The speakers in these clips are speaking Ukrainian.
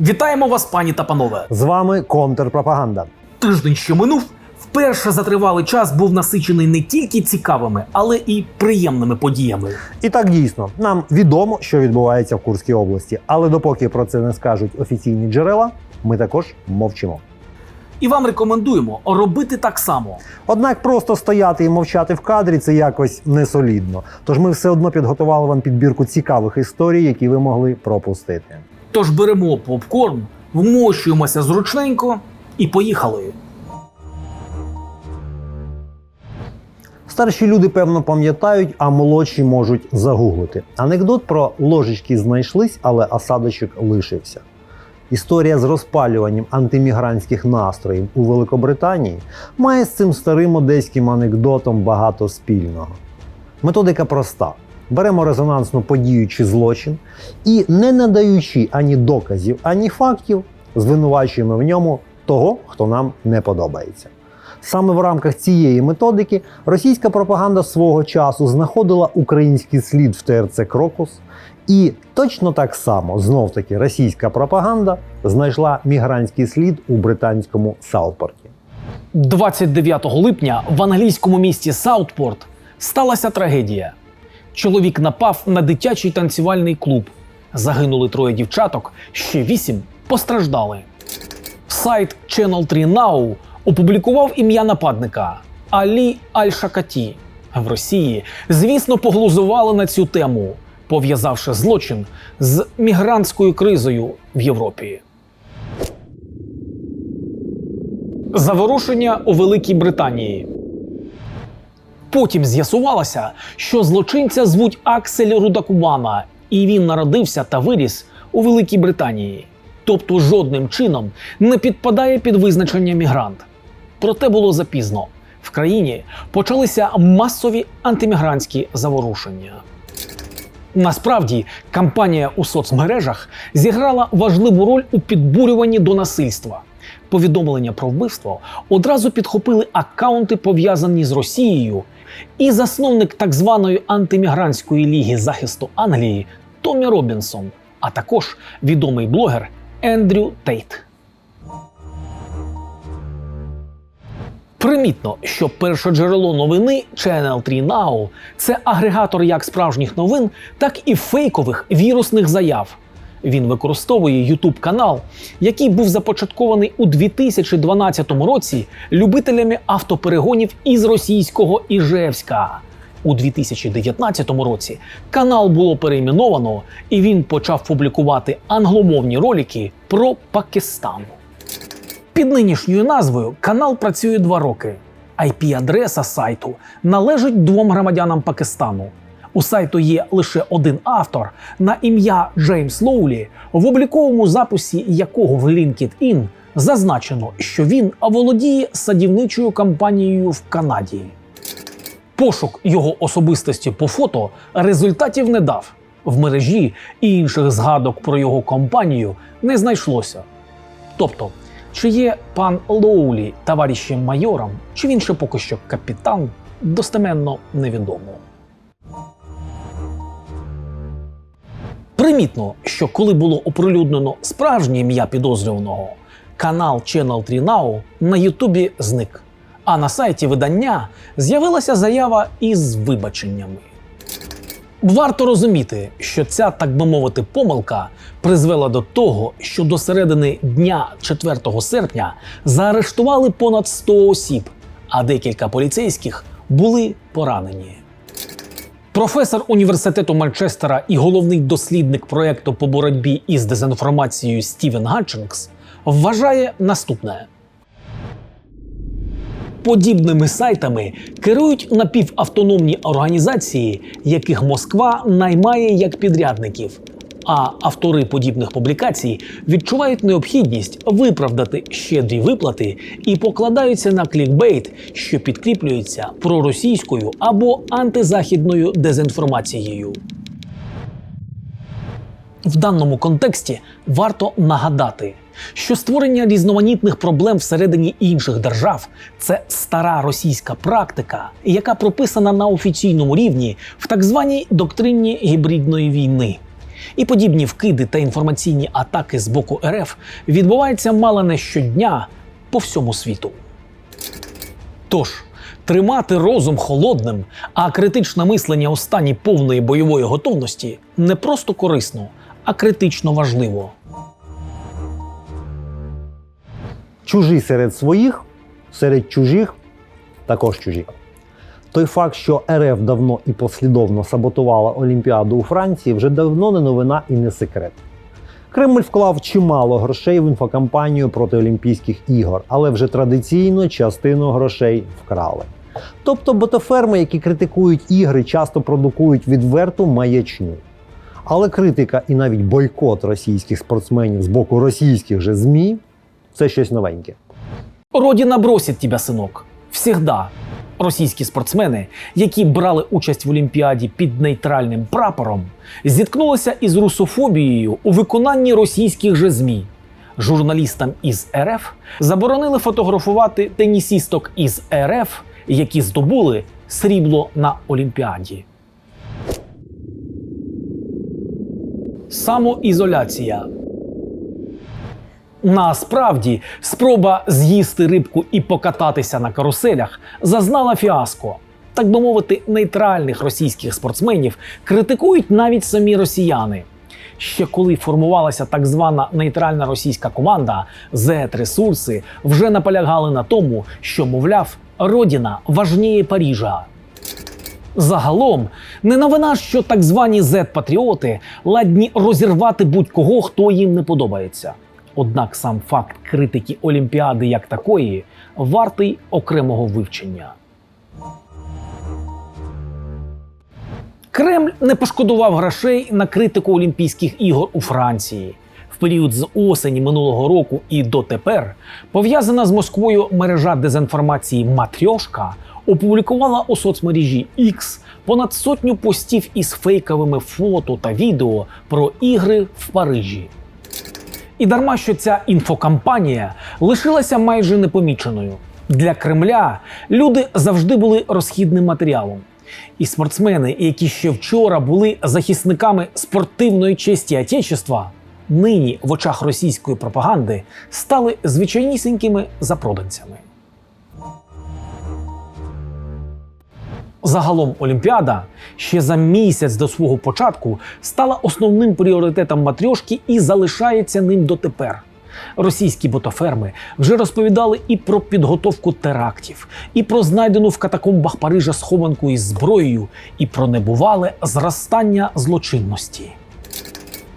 Вітаємо вас, пані та панове. З вами контрпропаганда. Тиждень, що минув, вперше за тривалий час був насичений не тільки цікавими, але і приємними подіями. І так дійсно, нам відомо, що відбувається в Курській області, але допоки про це не скажуть офіційні джерела, ми також мовчимо. І вам рекомендуємо робити так само. Однак просто стояти і мовчати в кадрі це якось не солідно. Тож ми все одно підготували вам підбірку цікавих історій, які ви могли пропустити. Тож беремо попкорн, вмощуємося зручненько і поїхали. Старші люди, певно, пам'ятають, а молодші можуть загуглити. Анекдот про ложечки знайшлись, але осадочок лишився. Історія з розпалюванням антимігрантських настроїв у Великобританії має з цим старим одеським анекдотом багато спільного. Методика проста: беремо резонансну подію чи злочин і, не надаючи ані доказів, ані фактів, звинувачуємо в ньому того, хто нам не подобається. Саме в рамках цієї методики російська пропаганда свого часу знаходила український слід в ТРЦ Крокус, і точно так само знов таки російська пропаганда знайшла мігрантський слід у британському Саутпорті. 29 липня в англійському місті Саутпорт сталася трагедія. Чоловік напав на дитячий танцювальний клуб. Загинули троє дівчаток, ще вісім постраждали. Сайт Channel 3 Now опублікував ім'я нападника Алі Аль-Шакаті. В Росії, звісно, поглузували на цю тему, пов'язавши злочин з мігрантською кризою в Європі. Заворушення у Великій Британії. Потім з'ясувалося, що злочинця звуть Аксель Рудакубана, і він народився та виріс у Великій Британії, тобто жодним чином не підпадає під визначення мігрант. Проте було запізно. В країні почалися масові антимігрантські заворушення. Насправді, кампанія у соцмережах зіграла важливу роль у підбурюванні до насильства. Повідомлення про вбивство одразу підхопили акаунти, пов'язані з Росією, і засновник так званої антимігрантської ліги захисту Англії Томі Робінсон, а також відомий блогер Ендрю Тейт. Примітно, що першоджерело новини Channel 3 Now – це агрегатор як справжніх новин, так і фейкових вірусних заяв. Він використовує YouTube канал, який був започаткований у 2012 році любителями автоперегонів із російського Іжевська. У 2019 році канал було перейменовано, і він почав публікувати англомовні ролики про Пакистан. Під нинішньою назвою канал працює два роки. IP-адреса сайту належить двом громадянам Пакистану. У сайту є лише один автор на ім'я Джеймс Лоулі, в обліковому записі якого в LinkedIn зазначено, що він володіє садівничою компанією в Канаді. Пошук його особистості по фото результатів не дав. В мережі і інших згадок про його компанію не знайшлося. Тобто, чи є пан Лоулі товаришем майором, чи він ще поки що капітан, достеменно невідомо. Примітно, що коли було оприлюднено справжнє ім'я підозрюваного, канал Channel 3 Now на Ютубі зник. А на сайті видання з'явилася заява із вибаченнями. Варто розуміти, що ця, так би мовити, помилка призвела до того, що до середини дня 4 серпня заарештували понад 100 осіб, а декілька поліцейських були поранені. Професор університету Манчестера і головний дослідник проекту по боротьбі із дезінформацією Стівен Гатчингс вважає наступне. Подібними сайтами керують напівавтономні організації, яких Москва наймає як підрядників. А автори подібних публікацій відчувають необхідність виправдати щедрі виплати і покладаються на клікбейт, що підкріплюється проросійською або антизахідною дезінформацією. В даному контексті варто нагадати, що створення різноманітних проблем всередині інших держав це стара російська практика, яка прописана на офіційному рівні в так званій доктрині гібридної війни. І подібні вкиди та інформаційні атаки з боку РФ відбуваються мало не щодня по всьому світу. Тож, тримати розум холодним, а критичне мислення у стані повної бойової готовності не просто корисно, а критично важливо. Чужі серед своїх, серед чужих також чужі. Той факт, що РФ давно і послідовно саботувала Олімпіаду у Франції, вже давно не новина і не секрет. Кремль вклав чимало грошей в інфокампанію проти Олімпійських ігор, але вже традиційно частину грошей вкрали. Тобто ботоферми, які критикують ігри, часто продукують відверту маячню. Але критика і навіть бойкот російських спортсменів з боку російських же ЗМІ це щось новеньке. Родина бросить тебя, синок. Всегда. Російські спортсмени, які брали участь в Олімпіаді під нейтральним прапором, зіткнулися із русофобією у виконанні російських же ЗМІ. Журналістам із РФ заборонили фотографувати тенісісток із РФ, які здобули срібло на Олімпіаді. Самоізоляція Насправді, спроба з'їсти рибку і покататися на каруселях зазнала фіаско. Так би мовити, нейтральних російських спортсменів критикують навіть самі росіяни. Ще коли формувалася так звана нейтральна російська команда, зет-ресурси вже наполягали на тому, що, мовляв, родина важніє Парижа. Загалом, не новина, що так звані зет-патріоти ладні розірвати будь-кого, хто їм не подобається. Однак сам факт критики Олімпіади як такої вартий окремого вивчення. Кремль не пошкодував грошей на критику Олімпійських ігор у Франції. В період з осені минулого року і дотепер пов'язана з Москвою мережа дезінформації Матрьошка опублікувала у соцмережі X понад сотню постів із фейковими фото та відео про ігри в Парижі. І дарма, що ця інфокампанія лишилася майже непоміченою. Для Кремля люди завжди були розхідним матеріалом. І спортсмени, які ще вчора були захисниками спортивної честі Отечества, нині в очах російської пропаганди стали звичайнісінькими запроданцями. Загалом Олімпіада ще за місяць до свого початку стала основним пріоритетом матрьошки і залишається ним дотепер. Російські ботоферми вже розповідали і про підготовку терактів, і про знайдену в катакомбах Парижа схованку із зброєю, і про небувале зростання злочинності.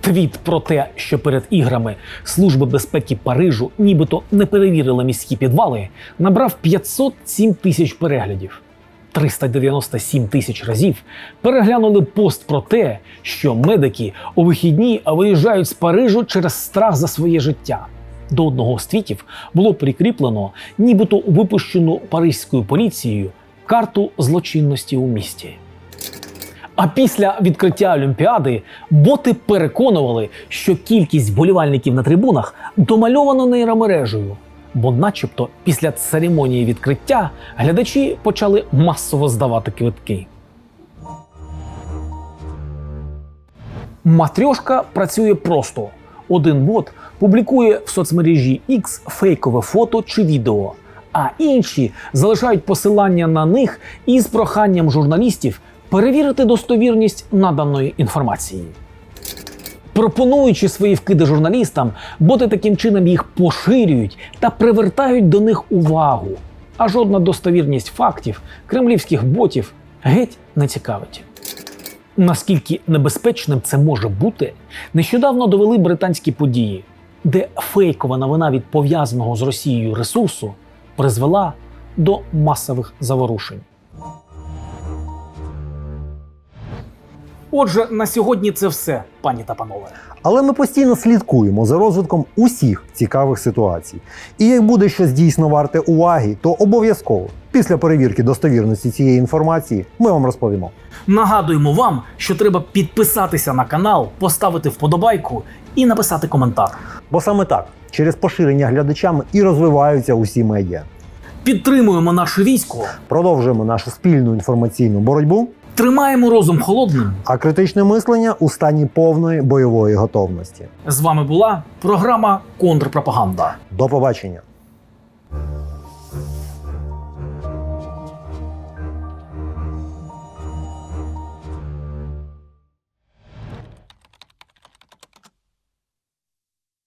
Твіт про те, що перед іграми Служби безпеки Парижу нібито не перевірила міські підвали, набрав 507 тисяч переглядів. 397 тисяч разів переглянули пост про те, що медики у вихідні виїжджають з Парижу через страх за своє життя. До одного з твітів було прикріплено, нібито випущену паризькою поліцією карту злочинності у місті. А після відкриття Олімпіади боти переконували, що кількість вболівальників на трибунах домальовано нейромережею. Бо, начебто, після церемонії відкриття глядачі почали масово здавати квитки. Матрьошка працює просто. Один бот публікує в соцмережі X фейкове фото чи відео, а інші залишають посилання на них із проханням журналістів перевірити достовірність наданої інформації. Пропонуючи свої вкиди журналістам, боти таким чином їх поширюють та привертають до них увагу. А жодна достовірність фактів кремлівських ботів геть не цікавить. Наскільки небезпечним це може бути, нещодавно довели британські події, де фейкова новина від пов'язаного з Росією ресурсу призвела до масових заворушень. Отже, на сьогодні це все, пані та панове. Але ми постійно слідкуємо за розвитком усіх цікавих ситуацій. І як буде щось дійсно варте уваги, то обов'язково після перевірки достовірності цієї інформації ми вам розповімо. Нагадуємо вам, що треба підписатися на канал, поставити вподобайку і написати коментар. Бо саме так, через поширення глядачами і розвиваються усі медіа. Підтримуємо наше військо Продовжуємо нашу спільну інформаційну боротьбу. Тримаємо розум холодним. А критичне мислення у стані повної бойової готовності. З вами була програма Контрпропаганда. До побачення.